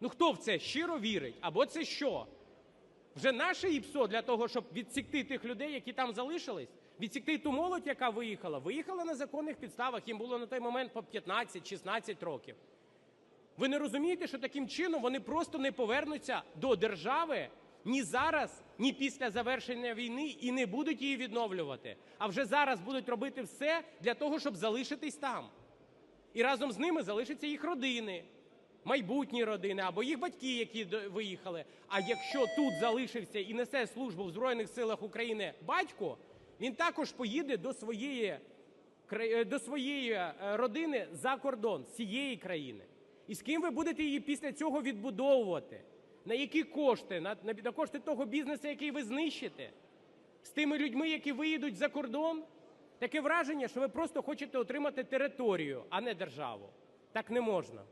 Ну хто в це щиро вірить? Або це що? Вже наше ІПСО для того, щоб відсікти тих людей, які там залишились, відсікти ту молодь, яка виїхала, виїхала на законних підставах, їм було на той момент по 15-16 років. Ви не розумієте, що таким чином вони просто не повернуться до держави ні зараз, ні після завершення війни і не будуть її відновлювати, а вже зараз будуть робити все для того, щоб залишитись там. І разом з ними залишаться їх родини, майбутні родини або їх батьки, які виїхали. А якщо тут залишився і несе службу в Збройних силах України батько, він також поїде до своєї, е, до своєї е, родини за кордон з цієї країни. І з ким ви будете її після цього відбудовувати? На які кошти? На, на, на кошти того бізнесу, який ви знищите? З тими людьми, які виїдуть за кордон? Таке враження, що ви просто хочете отримати територію, а не державу. Так не можна.